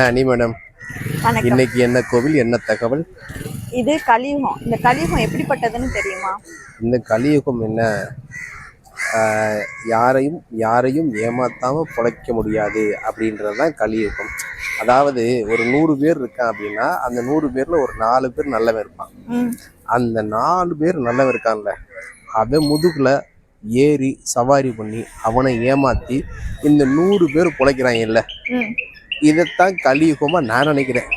அனி மேடம். இன்னைக்கு என்ன கோவில் என்ன தகவல்? இது கலியுகம். இந்த கலியுகம் எப்படிப்பட்டதுன்னு தெரியுமா? இந்த கலியுகம் என்ன? யாரையும் யாரையும் ஏமாத்தாம பிழைக்க முடியாது அப்படின்றது தான் கலியுகம். அதாவது ஒரு நூறு பேர் இருக்கான் அப்படின்னா அந்த நூறு பேர்ல ஒரு நாலு பேர் நல்லவன் இருப்பான். அந்த நாலு பேர் நல்லவன் இருக்கான்ல. அவன் முதுகுல ஏறி சவாரி பண்ணி அவனை ஏமாத்தி இந்த நூறு பேர் ம். இதைத்தான் கலியுகமா நான் நினைக்கிறேன்.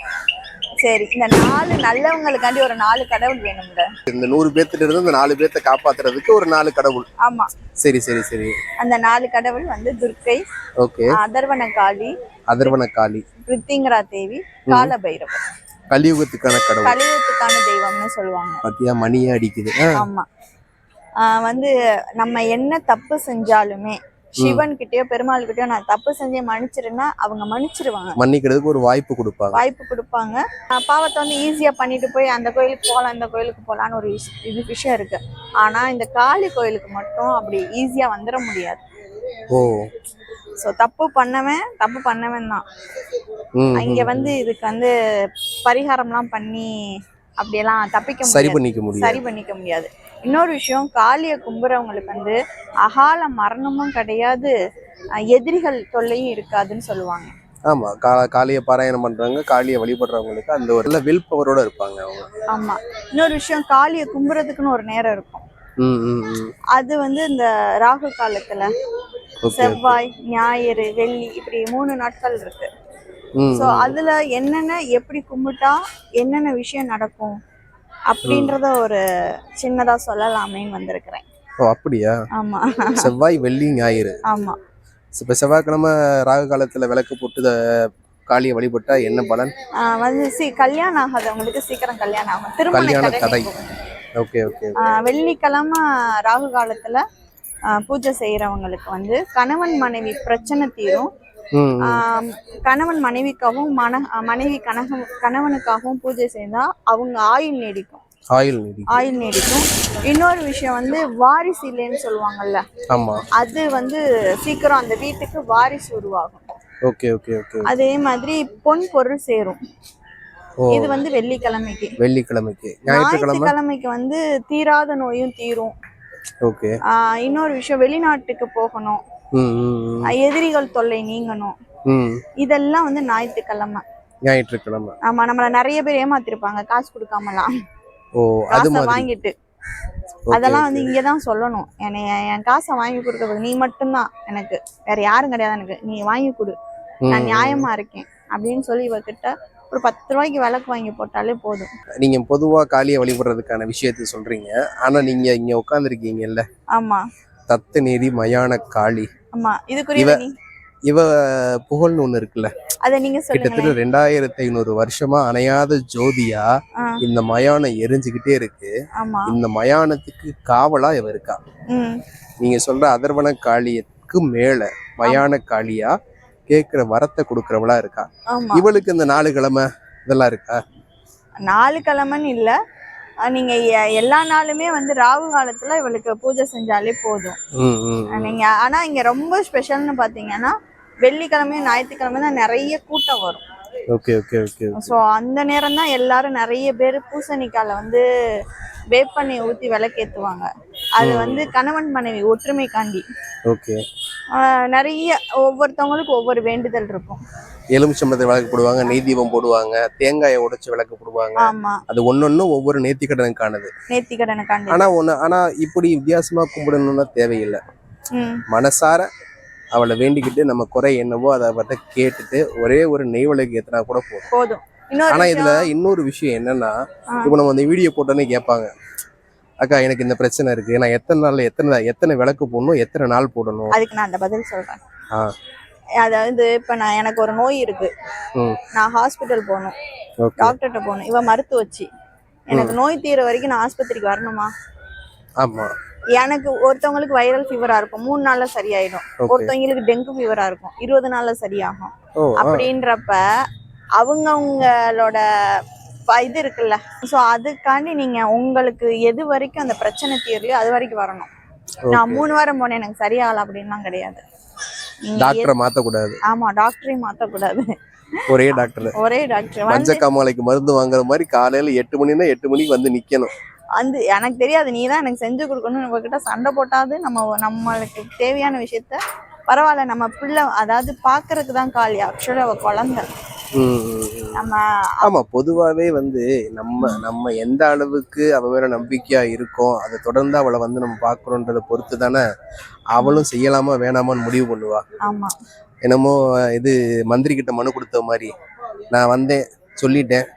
சரி இந்த நாலு நல்லவங்களுக்காண்டி ஒரு நாலு கடவுள் வேணும்ல. இந்த நூறு பேர்த்துல இருந்து இந்த நாலு பேர்த்த காப்பாத்துறதுக்கு ஒரு நாலு கடவுள். ஆமா. சரி சரி சரி. அந்த நாலு கடவுள் வந்து துர்க்கை ஓகே. அதர்வன காளி அதர்வன காளி பிரித்திங்கரா தேவி கால பைரவர் கலியுகத்துக்கான கடவுள். கலியுகத்துக்கான தெய்வம்னு சொல்லுவாங்க. பத்தியா மணியே அடிக்குது. ஆமா. வந்து நம்ம என்ன தப்பு செஞ்சாலுமே சிவன் கிட்டயோ பெருமாள் கிட்டயோ நான் தப்பு செஞ்சே மன்னிச்சிருன்னா அவங்க மன்னிச்சிருவாங்க. மன்னிக்கிறதுக்கு ஒரு வாய்ப்பு கொடுப்பாங்க. வாய்ப்பு கொடுப்பாங்க. பாவத்தை வந்து ஈஸியா பண்ணிட்டு போய் அந்த கோயிலுக்கு போகலாம் இந்த கோயிலுக்கு போகலான்னு ஒரு இது விஷயம் இருக்கு. ஆனா இந்த காளி கோயிலுக்கு மட்டும் அப்படி ஈஸியா வந்துட முடியாது. ஓ. ஸோ தப்பு பண்ணவன் தப்பு பண்ணவன் தான் இங்க. வந்து இதுக்கு வந்து பரிகாரம்லாம் பண்ணி அப்படியெல்லாம் தப்பிக்க சரி பண்ணிக்க முடியாது. சரி பண்ணிக்க முடியாது. இன்னொரு விஷயம் காளியை கும்புறவங்களுக்கு வந்து அகால மரணமும் கிடையாது. எதிரிகள் தொல்லையும் இருக்காதுன்னு சொல்லுவாங்க. ஆமா கா காளியை பாராயணம் பண்றவங்க காளியை வழிபடுறவங்களுக்கு அந்த ஒரு நல்ல வில் பவரோட இருப்பாங்க அவங்க. ஆமா. இன்னொரு விஷயம் காளியை கும்புறதுக்குன்னு ஒரு நேரம் இருக்கும். ம் ம் ம். அது வந்து இந்த ராகு காலத்துல செவ்வாய் ஞாயிறு வெள்ளி இப்படி மூணு நாட்கள் இருக்கு. ஸோ அதுல என்னென்ன எப்படி கும்பிட்டா என்னென்ன விஷயம் நடக்கும் அப்படின்றத ஒரு சின்னதா சொல்லலாமேன்னு வந்திருக்கிறேன். ஓ அப்படியா? ஆமா. செவ்வாய் வெள்ளி ஞாயிறு. ஆமா. இப்ப செவ்வாய்க்கிழமை ராகு காலத்துல விளக்கு போட்டு காளியை வழிபட்டா என்ன பலன்? வந்து சி கல்யாணம் ஆகாதவங்களுக்கு சீக்கிரம் கல்யாணம் ஆகும். திருமண. நீங்கும். ஓகே ஓகே வெள்ளிக்கிழமை ராகு காலத்துல பூஜை செய்யறவங்களுக்கு வந்து கணவன் மனைவி பிரச்சனை தீரும். கணவன் மனைவிக்காகவும் மன மனைவி கணவன் கணவனுக்காகவும் பூஜை செய்தா அவங்க ஆயுள் நீடிக்கும். ஆயில் நீடிக்கும். இன்னொரு விஷயம் வந்து வாரிசு இல்லைன்னு சொல்லுவாங்கல்ல. ஆமா. அது வந்து சீக்கிரம் அந்த வீட்டுக்கு வாரிசு உருவாகும். ஓகே ஓகே ஓகே அதே மாதிரி பொன் பொருள் சேரும். இது வந்து வெள்ளிக்கிழமைக்கு. வெள்ளிக்கிழமைக்கு. ஞாயிற்றுக்கிழமை? ஞாயிற்றுக்கிழமைக்கு வந்து தீராத நோயும் தீரும். ஓகே. இன்னொரு விஷயம் வெளிநாட்டுக்கு போகணும். எதிரிகள் தொல்லை நீங்கணும். இதெல்லாம் வந்து ஞாயிற்றுக்கிழமை. ஞாயிற்றுக்கிழமை. ஆமா நம்மள நிறைய பேர் ஏமாத்திருப்பாங்க காசு கொடுக்காமலாம். ஓ அது வாங்கிட்டு. அதெல்லாம் வந்து. இங்கதான் சொல்லணும். என்னை என் காசை வாங்கி கொடுக்கறது நீ மட்டும்தான் எனக்கு. வேற யாரும் கிடையாது எனக்கு. நீ வாங்கி கொடு. நான் நியாயமா இருக்கேன். அப்படின்னு சொல்லி இவகிட்ட ஒரு பத்து ரூபாய்க்கு விளக்கு வாங்கி போட்டாலே போதும். நீங்க பொதுவா காளியை வழிபடுறதுக்கான விஷயத்த சொல்றீங்க. ஆனா நீங்க இங்க உட்காந்துருக்கீங்கல்ல ஆமா. தத்து நீதி மயான காளி. ஆமா இதுக்குரிய இவ- புகழ்னு ஒண்ணு இருக்குல்ல. அதை நீங்க கிட்டத்தட்ட ரெண்டாயிரத்தி ஐநூறு வருஷமா அணையாத ஜோதியா இந்த மயானம் எரிஞ்சுக்கிட்டே இருக்கு. இந்த மயானத்துக்கு காவலா இவ இருக்கா? நீங்க சொல்ற அதர்வன காளியத்துக்கு மேல மயான காளியா கேக்குற வரத்தை கொடுக்கறவளா இருக்கா? இவளுக்கு இந்த நாலு கிழமை இதெல்லாம் இருக்கா? நாலு கிழமைன்னு இல்ல. அஹ் நீங்க எ- எல்லா நாளுமே வந்து ராகு காலத்துல இவளுக்கு பூஜை செஞ்சாலே போதும். ம், ம், ம். நீங்க ஆனா இங்க ரொம்ப ஸ்பெஷல்னு பாத்தீங்கன்னா வெள்ளிக்கிழமையும் ஞாயிற்றுக்கிழமை தான் நிறைய கூட்டம் வரும். ஓகே ஓகே ஓகே ஸோ அந்த நேரம் தான் எல்லாரும் நிறைய பேர் பூசணிக்கால வந்து வேப்பெண்ணெய் ஊத்தி விளக்கேத்துவாங்க. அது வந்து கணவன் மனைவி ஒற்றுமைக்காண்டி. ஓகே. நிறைய ஒவ்வொருத்தவங்களுக்கும் ஒவ்வொரு வேண்டுதல் இருக்கும். எலுமிச்சம்பழத்தை விளக்கு போடுவாங்க நெய் தீபம் போடுவாங்க தேங்காயை உடைச்சு விளக்கு போடுவாங்க ஆமா. அது ஒன்னொன்னு ஒவ்வொரு நேர்த்திக்கடனுக்கானது நேர்த்திக்கடனுக்காண்டி ஆனா ஒண்ணு ஆனா இப்படி வித்தியாசமா கும்பிடணும்னா தேவையில்லை. ம். மனசார அவளை வேண்டிக்கிட்டு நம்ம குறை என்னவோ அதை அவர்கிட்ட கேட்டுட்டு ஒரே ஒரு நெய் விளக்கு ஏத்தினா கூட போதும். போதும். இன்னொரு ஆனா இதுல இன்னொரு விஷயம் என்னன்னா. இப்போ நம்ம அந்த வீடியோ போட்டோன்னே கேட்பாங்க. அக்கா எனக்கு இந்த பிரச்சனை இருக்கு. நான் எத்தனை நாள்ல எத்தனை எத்தனை விளக்கு போடணும் எத்தனை நாள் போடணும்? அதுக்கு நான் அந்த பதில் சொல்றேன். அதாவது இப்ப நான் எனக்கு ஒரு நோய் இருக்கு. நான் ஹாஸ்பிட்டல் போகணும். டாக்டர்கிட்ட போகணும். இவ மருத்துவச்சி. எனக்கு நோய் தீர வரைக்கும் நான் ஆஸ்பத்திரிக்கு வரணுமா? ஆமா. எனக்கு ஒருத்தவங்களுக்கு வைரல் ஃபீவரா இருக்கும். மூணு நாள்ல சரியாயிடும். ஒருத்தவங்களுக்கு டெங்கு ஃபீவரா இருக்கும். இருபது நாள்ல சரியாகும். அப்படின்றப்ப அவங்கவுங்களோட இது இருக்குல்ல. ஸோ அதுக்காண்டி நீங்க உங்களுக்கு எது வரைக்கும் அந்த பிரச்சனை தீரலையோ அது வரைக்கும் வரணும். நான். மூணு வாரம் போனேன் எனக்கு சரியாகல அப்படின்லாம் கிடையாது. டாக்டரை மாத்தக்கூடாது. ஆமா டாக்டரையும் மாத்தக்கூடாது. ஒரே டாக்டர் ஒரே டாக்டர் வந்து மஞ்ச காமாலைக்கு மருந்து வாங்குற மாதிரி காலையில எட்டு மணினா எட்டு மணிக்கு வந்து நிக்கணும். வந்து எனக்கு தெரியாது நீ தான் எனக்கு செஞ்சு கொடுக்கணும் உங்ககிட்ட சண்டை போட்டாது நம்ம நம்மளுக்கு தேவையான விஷயத்த பரவாயில்ல நம்ம பிள்ளை அதாவது பாக்குறதுக்கு தான் காளி ஆக்சுவலி அவ குழந்தை. நம்ம ஆமா பொதுவாவே வந்து நம்ம நம்ம எந்த அளவுக்கு அவ மேல நம்பிக்கையா இருக்கோம் அதை தொடர்ந்து அவளை வந்து நம்ம பாக்குறோன்றதை பொறுத்து தானே அவளும் செய்யலாமா வேணாமான்னு முடிவு பண்ணுவா. என்னமோ இது மந்திரி கிட்ட மனு கொடுத்த மாதிரி. நான் வந்தேன் சொல்லிட்டேன்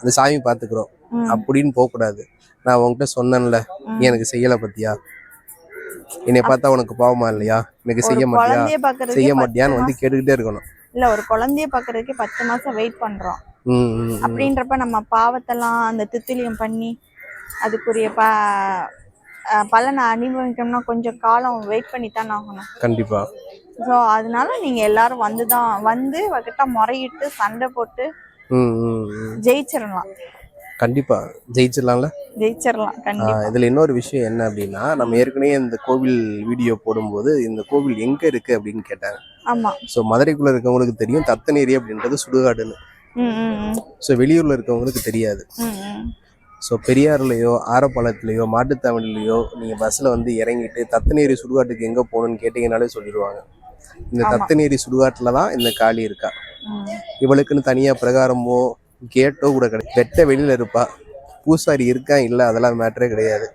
அந்த சாமி பாத்துக்கிறோம் அப்படின்னு போக கூடாது நான் உன்கிட்ட சொன்னேன்ல நீ. எனக்கு செய்யல பத்தியா என்னை பார்த்தா உனக்கு பாவமா இல்லையா? எனக்கு செய்ய மாட்டியா? செய்ய மாட்டியான்னு வந்து கேட்டுக்கிட்டே இருக்கணும். இல்ல ஒரு குழந்தைய பாக்குறதுக்கே பத்து மாசம் வெயிட் பண்றோம். அப்படின்றப்ப நம்ம பாவத்தெல்லாம் அந்த தித்திலியம் பண்ணி அதுக்குரிய ப பலனை அனுபவிக்கணும்னா கொஞ்சம் காலம் வெயிட் பண்ணி தான் ஆகணும். கண்டிப்பா. ஸோ அதனால நீங்க எல்லாரும் வந்து தான் வந்து அவகிட்ட முறையிட்டு சண்டை போட்டு. ஜெயிச்சிடலாம். கண்டிப்பா. ஜெயிச்சிடலாம்ல? ஜெயிச்சிடலாம் கண்டிப்பா. இதுல இன்னொரு விஷயம் என்ன அப்படின்னா நம்ம ஏற்கனவே இந்த கோவில் வீடியோ போடும்போது இந்த கோவில் எங்க இருக்கு அப்படின்னு கேட்டாங்க. ஆமா. ஸோ மதுரைக்குள்ள இருக்கவங்களுக்கு தெரியும் தத்தநேரி அப்படின்றது சுடுகாடுன்னு. ஸோ வெளியூர்ல இருக்கவங்களுக்கு தெரியாது. ஸோ பெரியாறுலையோ ஆரப்பாளத்துலையோ மாட்டுத்தாவணிலையோ நீங்க பஸ்ல வந்து இறங்கிட்டு தத்தநேரி சுடுகாட்டுக்கு எங்க போகணும்னு கேட்டீங்கனாலே சொல்லிடுவாங்க. இந்த. தத்தநேரி சுடுகாட்டுல தான் இந்த காளி இருக்கா. இவளுக்குன்னு தனியா பிரகாரமோ கேட்டோ கூட கிடையாது. வெட்ட வெளியில இருப்பா. பூசாரி இருக்கா இல்லை அதெல்லாம் மேட்டரே கிடையாது.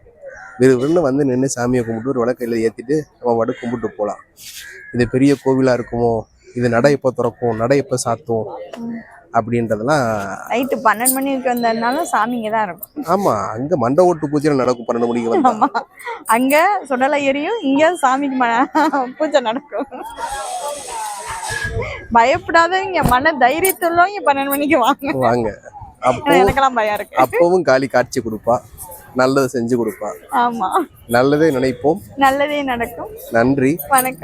விறுவிறுன்னு வந்து நின்று சாமியை கும்பிட்டு ஒரு விளக்கையில் ஏற்றிட்டு நம்ம வடு கும்பிட்டு போகலாம் இது பெரிய கோவிலாக இருக்குமோ? இது நடை எப்போ திறக்கும்? நடை எப்போ சாத்தும். அப்படின்றதெல்லாம் நைட்டு பன்னெண்டு மணிக்கு வந்ததுனாலும் சாமி இங்கே தான் இருக்கும். ஆமாம் அங்கே மண்ட ஓட்டு பூஜை நடக்கும் பன்னெண்டு மணிக்கு வந்து. அங்க சுடலை எரியும் இங்க சாமிக்கு பூஜை நடக்கும். பயப்படாதவங்க மன தைரியத்துள்ளவங்க பன்னெண்டு மணிக்கு வாங்க. வாங்க. அப்போ எனக்கெல்லாம் பயம் இருக்கு. அப்பவும் காளி காட்சி கொடுப்பா. நல்லது செஞ்சு கொடுப்பா ஆமா. நல்லதே நினைப்போம். நல்லதே நடக்கும். நன்றி. வணக்கம்.